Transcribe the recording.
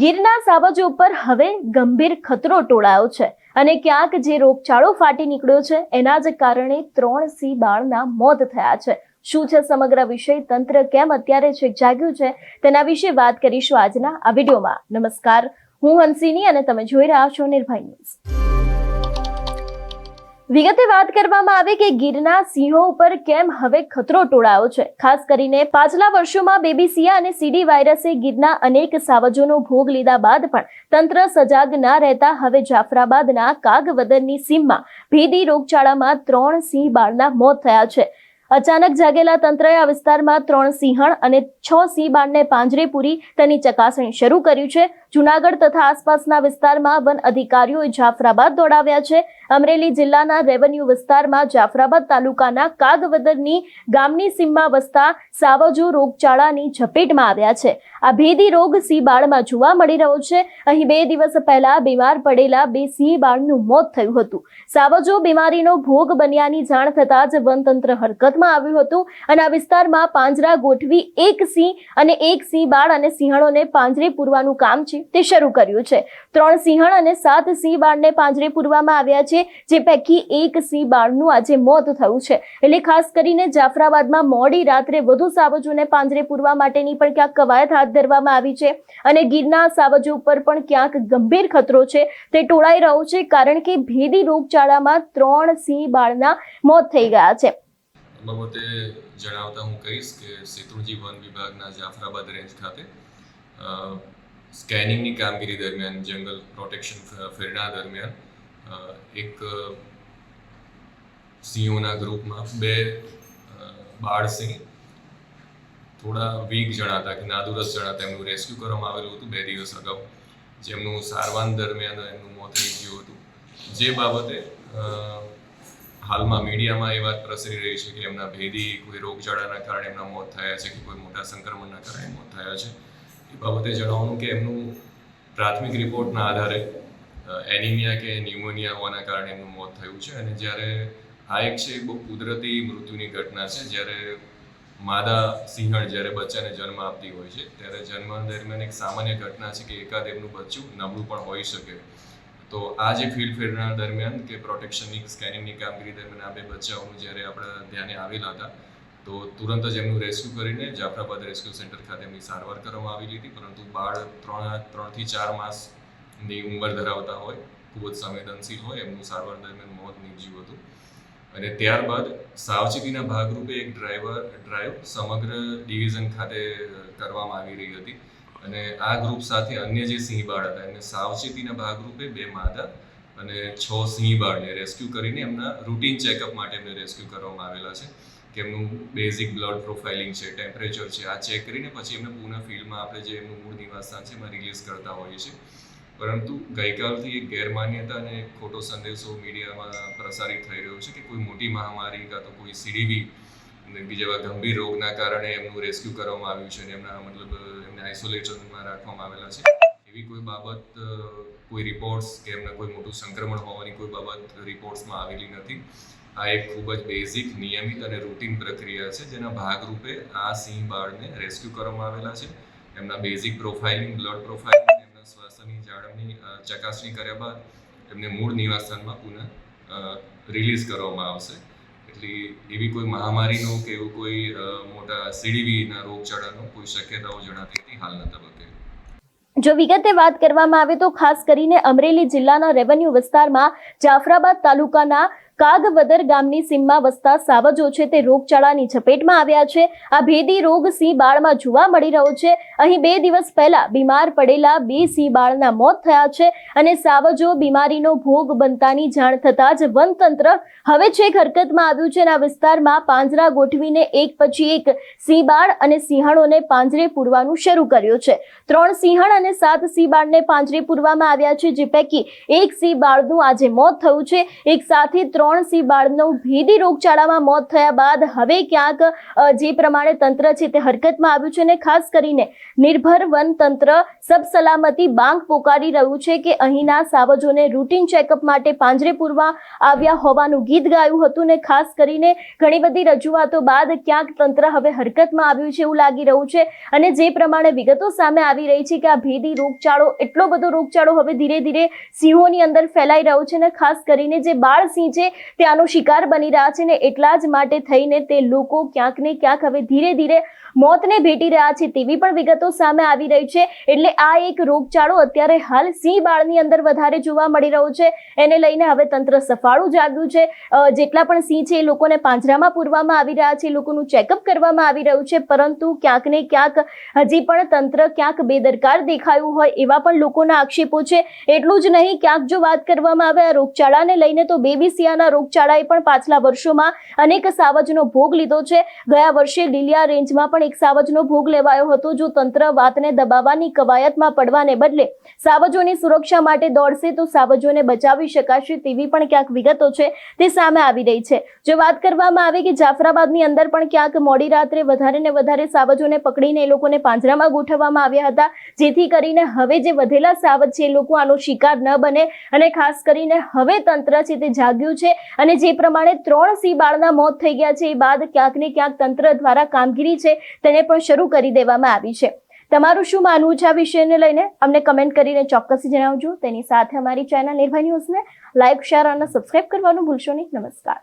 ગીરના સાવજો ઉપર હવે ગંભીર ખતરો ટોળાયો છે અને ક્યાંક જે રોગચાળો ફાટી નીકળ્યો છે, એના જ કારણે ત્રણ સિંહ બાળના મોત થયા છે. શું છે સમગ્ર વિષય? તંત્ર કેમ અત્યારે છે જાગ્યું છે? તેના વિશે વાત કરીશું આજના આ વિડીયોમાં. નમસ્કાર. હું હંસિની અને તમે જોઈ રહ્યા છો નિર્ભય ન્યૂઝ. વિગતે વાત કરવામાં આવે કે ગીરના સિંહો ઉપર કેમ હવે ખતરો ટોળાયો છે? ખાસ કરીને પાછલા વર્ષોમાં બેબીસિયા અને સીડી વાયરસે ગીરના અનેક સાવજોનો ભોગ લીધા બાદ પણ તંત્ર સજાગ ના રહેતા હવે જાફરાબાદના કાગવદનની સીમમાં ભેદી રોગચાળામાં ત્રણ સિંહ બાળના મોત થયા છે. અચાનક જાગેલા તંત્રએ આ વિસ્તારમાં ત્રણ સિંહણ અને છ સિંહ બાળને પાંજરે પૂરી તેની ચકાસણી શરૂ કર્યું છે. જુનાગઢ તથા આસપાસના વિસ્તારમાં વન અધિકારીઓએ જાફરાબાદ દોડાવ્યા છે. અમરેલી જિલ્લાના રેવન્યુ વિસ્તારમાં જાફરાબાદ તાલુકાના કાગવદરની ગામની સીમમાં વસતા સાવજો રોગચાળાની ઝપેટમાં આવ્યા છે. આ ભેદી રોગ સિંહ બાળમાં જોવા મળી રહ્યો છે. અહીં બે દિવસ પહેલા બીમાર પડેલા બે સિંહ બાળનું મોત થયું હતું. સાવજો બીમારીનો ભોગ બન્યાની જાણ થતાં જ વનતંત્ર હરકતમાં આવ્યું હતું અને આ વિસ્તારમાં પાંજરા ગોઠવી એક સિંહ અને એક સિંહ બાળ અને સિંહણોને પાંજરે પૂરવાનું કામ છે તે શરૂ કર્યું છે. ત્રણ સિંહણ અને સાત સિંહ બાળને પાંજરે પૂરવામાં આવ્યા છે, જે પૈકી એક સિંહ બાળનું આજે મોત થયું છે. એટલે ખાસ કરીને જાફરાબાદમાં મોડી રાત્રે વધુ સાવજોને પાંજરે પૂરવા માટેની પણ ક્યાંક કવાયત હાથ ધરવામાં આવી છે અને ગીરના સાવજો ઉપર પણ ક્યાંક ગંભીર ખતરો છે તે ટોળાઈ રહ્યો છે, કારણ કે ભેદી રોગચાળામાં ત્રણ સિંહ બાળના મોત થઈ ગયા છે. બાબતે જણાવતા હું કહીશ કે શેત્રુંજી વન વિભાગના જાફરાબાદ રેન્જ ખાતે સ્કેનિંગની કામગીરી દરમિયાન, જંગલ પ્રોટેક્શન ફેરણા દરમિયાન એક સિંહોના ગ્રુપમાં બે બાળ સિંહ થોડા વીક જણાતા કે નાદુરસ્ત જણાતા, એમનું રેસ્ક્યુ કરવામાં આવેલું હતું બે દિવસ અગાઉ. જેમનું સારવાર દરમિયાન એમનું મોત નીપજ્યું હતું. જે બાબતે હાલમાં મીડિયામાં એ વાત પ્રસરી રહી છે કે એમના ભેદી કોઈ રોગચાળાના કારણે એમના મોત થયા છે કે કોઈ મોટા સંક્રમણના કારણે મોત થયા છે. એ બાબતે જણાવવાનું કે એમનું પ્રાથમિક રિપોર્ટના આધારે એનિમિયા કે ન્યુમોનિયા હોવાના કારણે એમનું મોત થયું છે અને જ્યારે આ એક છે બહુ કુદરતી મૃત્યુની ઘટના છે. જ્યારે માદા સિંહણ જ્યારે બચ્ચાને જન્મ આપતી હોય છે, ત્યારે જન્મ દરમિયાન એક સામાન્ય ઘટના છે કે એકાદ એમનું બચ્ચું નબળું પણ હોઈ શકે. તો આ જે ફિલ્ડ ફેરના દરમિયાન કે પ્રોટેક્શનની સ્કેનિંગની કામગીરી દરમિયાન આ બે બચ્ચાઓનું જ્યારે આપણા ધ્યાને આવેલા હતા, તો તુરંત જ એમનું રેસ્ક્યુ કરીને જાફરાબાદ રેસ્ક્યુ સેન્ટર ખાતે એમની સારવાર કરવામાં આવી હતી પરંતુ બાળ ત્રણ, ત્રણથી ચાર માસની ઉંમર ધરાવતા હોય, ખૂબ જ સંવેદનશીલ હોય, એમનું સારવાર દરમિયાન મોત નીપજ્યું હતું. અને ત્યારબાદ સાવચેતીના ભાગરૂપે એક ડ્રાઈવર ડ્રાઈવ સમગ્ર ડિવિઝન ખાતે કરવામાં આવી રહી હતી. અને આ ગ્રુપ સાથે અન્ય જે સિંહબાળ હતા, એમને સાવચેતીના ભાગરૂપે બે માદા અને છ સિંહબાળને રેસ્ક્યુ કરીને એમના રૂટીન ચેકઅપ માટે એમને રેસ્ક્યુ કરવામાં આવેલા છે. કે એમનું બેઝિક બ્લડ પ્રોફાઇલિંગ છે ટેમ્પરેચર છે, આ ચેક કરીને પછી એમને પૂર્ણ ફિલ્ડમાં આપણે જે એમનું મૂળ નિવાસસ્થાન છે એમાં રિલીઝ કરતા હોઈએ છીએ. પરંતુ ગઈકાલથી એક ગેરમાન્યતા અને ખોટો સંદેશો મીડિયામાં પ્રસારિત થઈ રહ્યો છે કે કોઈ મોટી મહામારી કાં તો કોઈ સીડીવી જેવા ગંભીર રોગના કારણે એમનું રેસ્ક્યુ કરવામાં આવ્યું છે અને એમના મતલબ, એમને આઇસોલેશનમાં રાખવામાં આવેલા છે. એવી કોઈ બાબત કોઈ રિપોર્ટ્સ કે એમના કોઈ મોટું સંક્રમણ હોવાની કોઈ બાબત રિપોર્ટ્સમાં આવેલી નથી. આ એક ખૂબ જ બેઝિક નિયમિત અને રૂટીન પ્રક્રિયા છે, જેના ભાગરૂપે આ સિંહ બાળને રેસ્ક્યુ કરવામાં આવેલા છે. એમના બેઝિક પ્રોફાઇલિંગ બ્લડ પ્રોફાઇલિંગ એમના સ્વાસ્થ્યની જાળવણી ચકાસણી કર્યા બાદ એમને મૂળ નિવાસસ્થાનમાં પુનઃ રિલીઝ કરવામાં આવશે. એટલે એવી કોઈ મહામારીનો કે એવું કોઈ મોટા સીડીવીના રોગચાળાનો કોઈ શક્યતાઓ જણાતી હતી હાલના તબક્કે? જો વિગતે વાત કરવામાં આવે તો ખાસ કરીને અમરેલી જિલ્લાના રેવન્યુ વિસ્તારમાં જાફરાબાદ તાલુકાના કાગવદર ગામની સીમમાં વસતા સાવજો છે તે રોગચાળાની ઝપેટમાં આવ્યા છે. આ ભેદી રોગ સિંહ બાળમાં જોવા મળી રહ્યો છે. અહીં બે દિવસ પહેલા બીમાર પડેલા બે સિંહ બાળના મોત થયા છે અને સાવજો બીમારીનો ભોગ બનતાની જાણ થતાં જ વનતંત્ર હવે છેક હરકતમાં આવ્યું છે અને આ વિસ્તારમાં પાંજરા ગોઠવીને એક પછી એક સિંહ બાળ અને સિંહણોને પાંજરે પૂરવાનું શરૂ કર્યું છે. ત્રણ સિંહણ અને સાત સિંહ બાળને પાંજરે પૂરવામાં આવ્યા છે, જે પૈકી એક સિંહ બાળનું આજે મોત થયું છે. એક સાથે ત્રણ સિંહ બાળનું ભેદી રોગચાળામાં મોત થયા બાદ હવે ક્યાંક જે પ્રમાણે તંત્ર છે તે હરકતમાં આવ્યું છે અને ખાસ કરીને નિર્ભર વન તંત્ર સબ સલામતી બાંક પોકારી રહ્યું છે કે અહીંના સાવજોને રૂટીન ચેકઅપ માટે પાંજરે પૂરવા આવ્યા હોવાનું ગીત ગાયું હતું ને ખાસ કરીને ઘણી બધી રજૂઆતો બાદ ક્યાંક તંત્ર હવે હરકતમાં આવ્યું છે એવું લાગી રહ્યું છે. અને જે પ્રમાણે વિગતો સામે આવી રહી છે કે આ ભેદી રોગચાળો, એટલો બધો રોગચાળો હવે ધીરે ધીરે સિંહોની અંદર ફેલાઈ રહ્યો છે ને ખાસ કરીને જે બાળ સિંહ છે તે આનો શિકાર બની રહ્યા છે ને એટલા જ માટે થઈને તે લોકો ક્યાંક ને ક્યાંક હવે ધીરે ધીરે મોતને ભેટી રહ્યા છે તેવી પણ વિગતો સામે આવી રહી છે. એટલે આ એક રોગચાળો અત્યારે હાલ સિંહ બાળની અંદર વધારે જોવા મળી રહ્યો છે. એને લઈને હવે તંત્ર સફાળું જાગ્યું છે. જેટલા પણ સિંહ છે એ લોકોને પાંજરામાં પૂરવામાં આવી રહ્યા છે. લોકોનું ચેકઅપ કરવામાં આવી રહ્યું છે. પરંતુ ક્યાંક ને ક્યાંક હજી પણ તંત્ર ક્યાંક બેદરકાર દેખાયું હોય એવા પણ લોકોના આક્ષેપો છે. એટલું જ નહીં, ક્યાંક જો વાત કરવામાં આવે આ રોગચાળાને લઈને તો બેબીસિયાના રોગચાળાએ પણ પાછલા વર્ષોમાં અનેક સાવજનો ભોગ લીધો છે. ગયા વર્ષે લીલિયા રેન્જમાં પણ એક સાવજનો ભોગ લેવાયો હતો, જો તંત્ર વાતને દબાવવાની કવાયતમાં પડવાને બદલે સાવજોની સુરક્ષા માટે દોડશે તો સાવજોને બચાવી શકાશે તેવી પણ ક્યાંક વિગતો છે તે સામે આવી રહી છે. જો વાત કરવામાં આવે કે જાફરાબાદની અંદર પણ ક્યાંક મોડી રાત્રે વધારે ને વધારે સાવજોને પકડીને એ લોકોને પાંજરામાં ગોઠવવામાં આવ્યા હતા, જેથી કરીને હવે જે વધેલા સાવજ છે એ લોકો આનો શિકાર ન બને અને ખાસ કરીને હવે તંત્ર છે તે જાગ્યું છે અને જે પ્રમાણે ત્રણ સિંહ બાળના મોત થઈ ગયા છે, એ બાદ ક્યાંક ને ક્યાંક તંત્ર દ્વારા કામગીરી છે, તેને પણ શરૂ કરી દેવામાં આવી છે. તમારું શું માનવું છે આ વિષયને લઈને? અમને કમેન્ટ કરીને ચોક્કસ જણાવજો. તેની સાથે અમારી ચેનલ નિર્ભય ન્યૂઝને લાઇક શેર અને સબસ્ક્રાઇબ કરવાનું ભૂલશો નહીં. નમસ્કાર.